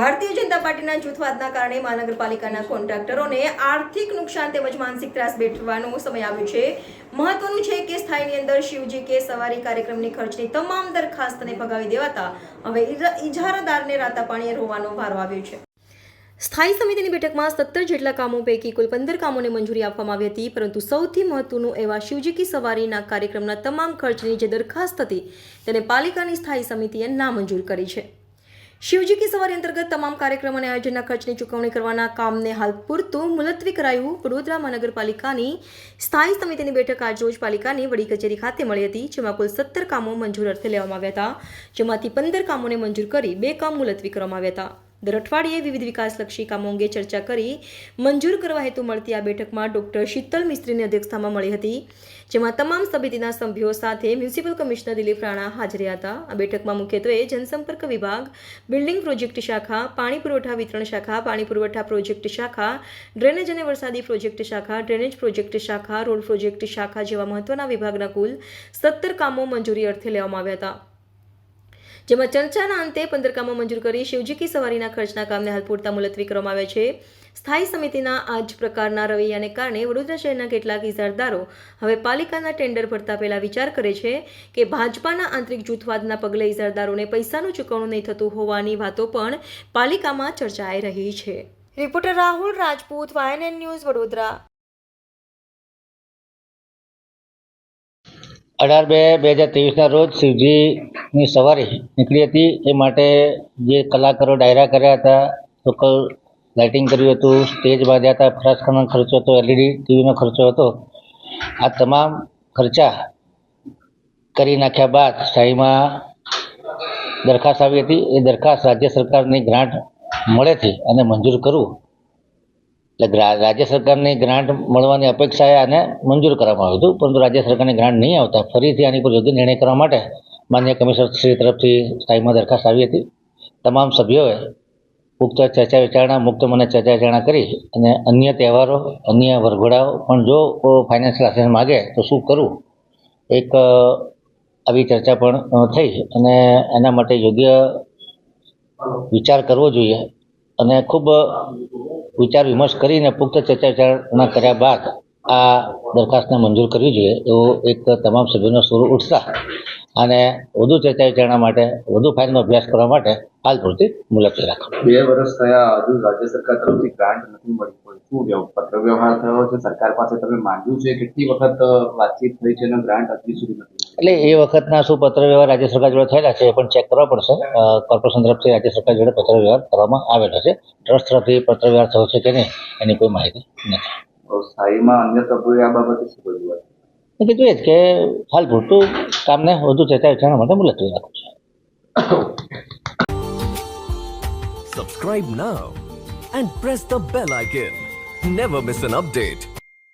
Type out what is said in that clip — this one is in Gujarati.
ભારતીય જનતા પાર્ટીના જૂથવાદના કારણે મહાનગરપાલિકાના કોન્ટ્રાક્ટરોને આર્થિક નુકસાન તેમજ માનસિક ત્રાસ બેઠવાનો સમય આવ્યો છે. મહત્વનું છે કે સ્થાયીની અંદર શિવજી કે સવારી કાર્યક્રમની ખર્ચની તમામ દરખાસ્તને ભગાવી દેવાતા હવે ઇજા- ઇજારાદારને રાતા પાણીએ રોવાનો વારો આવ્યો છે. સ્થાયી સમિતિની બેઠકમાં સત્તર જેટલા કામો પૈકી કુલ પંદર કામોને મંજૂરી આપવામાં આવી હતી, પરંતુ સૌથી મહત્વનું એવા શિવજી કી સવારીના કાર્યક્રમના તમામ ખર્ચની જે દરખાસ્ત હતી, તેને પાલિકાની સ્થાયી સમિતિએ નામંજૂર કરી છે. શિવજી કી સવારી અંતર્ગત તમામ કાર્યક્રમ અને આયોજનના ખર્ચની ચૂકવણી કરવાના કામને હાલ પૂરતું મુલતવી કરાયું. વડોદરા મહાનગરપાલિકાની સ્થાયી સમિતિની બેઠક આજરોજ પાલિકાની વડી કચેરી ખાતે મળી હતી, જેમાં કુલ સત્તર કામો મંજૂર અર્થે લેવામાં આવ્યા હતા, જેમાંથી પંદર કામોને મંજૂર કરી બે કામ મુલતવી કરવામાં આવ્યા હતા. દર અઠવાડિયે વિવિધ વિકાસલક્ષી કામો અંગે ચર્ચા કરી મંજૂર કરવા હેતુ મળતી આ બેઠકમાં ડોક્ટર શીતલ મિસ્ત્રીની અધ્યક્ષતામાં મળી હતી, જેમાં તમામ સમિતિના સભ્યો સાથે મ્યુનિસિપલ કમિશનર દિલીપ રાણા હાજર હતા. આ બેઠકમાં મુખ્યત્વે જનસંપર્ક વિભાગ, બિલ્ડિંગ પ્રોજેક્ટ શાખા, પાણી પુરવઠા વિતરણ શાખા, પાણી પુરવઠા પ્રોજેક્ટ શાખા, ડ્રેનેજ અને વરસાદી પ્રોજેક્ટ શાખા, ડ્રેનેજ પ્રોજેક્ટ શાખા, રોડ પ્રોજેક્ટ શાખા જેવા મહત્વના વિભાગના કુલ સત્તર કામો મંજૂરી અર્થે લેવામાં આવ્યા હતા. જેમાં ચર્ચાના અંતે પંદરકામાં મંજૂર કરી શિવજી કી સવારીના ખર્ચના કામને હાલ પૂરતા મુલતવી કરવામાં આવ્યા છે. સ્થાયી સમિતિના આ જ પ્રકારના રવૈયાને કારણે વડોદરા શહેરના કેટલાક ઇજારદારો હવે પાલિકાના ટેન્ડર ભરતા પહેલા વિચાર કરે છે કે ભાજપાના આંતરિક જૂથવાદના પગલે ઇજારદારોને પૈસાનું ચૂકવણું નહીં થતું હોવાની વાતો પણ પાલિકામાં ચર્ચાઈ રહી છે. Reporter Rahul Rajput, YNN news Vadodara. અઢાર બે બે હજાર ત્રેવીસના રોજ શિવજીની સવારી નીકળી હતી. એ માટે જે કલાકારો ડાયરા કર્યા હતા, લોકલ લાઇટિંગ કર્યું હતું, સ્ટેજ બાંધ્યા હતા ફરાસખાનો ખર્ચો હતો, એલઈડી, ટીવીનો ખર્ચો હતો. આ તમામ ખર્ચા કરી નાખ્યા બાદ શાહીમાં દરખાસ્ત આવી હતી. એ દરખાસ્ત રાજ્ય સરકારની ગ્રાન્ટ મળેથી અને મંજૂર કરવું એટલે રાજ્ય સરકારની ગ્રાન્ટ મળવાની અપેક્ષાએ આને મંજૂર કરવામાં આવ્યું હતું, પરંતુ રાજ્ય સરકારની ગ્રાન્ટ નહીં આવતા ફરીથી આની પર યોગ્ય નિર્ણય કરવા માટે માન્ય કમિશનર શ્રી તરફથી સ્થાયીમાં દરખાસ્ત આવી હતી. તમામ સભ્યોએ ઉક્ત ચર્ચા વિચારણા, મુક્ત મને ચર્ચા વિચારણા કરી અને અન્ય તહેવારો, અન્ય વરઘોડાઓ, પણ જો ફાઇનાન્શિયલ અસિસ્ટન્સ માગે તો શું કરવું એક આવી ચર્ચા પણ થઈ અને એના માટે યોગ્ય વિચાર કરવો જોઈએ અને ખૂબ વિચાર વિમર્શ કરીને પુખ્ત ચર્ચા વિચારણા કર્યા બાદ આ દરખાસ્તને મંજૂર કરવી જોઈએ, એવો એક તમામ સભ્યોનો સુર ઉત્સાહ અને વધુ ચર્ચા વિચારણા માટે વધુ ફાઇલનો અભ્યાસ કરવા માટે હાલ પૂરતી મુલતવી રાખો. બે વર્ષ થયા હજુ રાજ્ય સરકાર તરફથી ગ્રાન્ટ નથી મળી કોઈ. શું પત્ર વ્યવહાર થયો છે? સરકાર પાસે તમે માંગ્યું છે? કેટલી વખત વાતચીત થઈ છે? અને ગ્રાન્ટ હજી સુધી નથી એટલે એ વખતના શું પત્ર વ્યવહાર રાજ્ય સરકાર જોડે થયેલા છે એ પણ ચેક કરવા પડશે. કોર્પોરેશન તરફથી રાજ્ય સરકાર જોડે પત્ર વ્યવહાર કરવામાં આવેલો છે. ટ્રસ્ટ તરફથી પત્ર વ્યવહાર થયો છે કે નહીં એની કોઈ માહિતી નથી. સ્થાયીમાં અન્ય સભ્યોએ આ બાબતે શું કહ્યું હોય મેં કીધું એ જ કે હાલ પૂરતું કામને વધુ ચર્ચા વિચારણા માટે મુલતવી રાખું છું Subscribe now and press the bell icon. Never miss an update.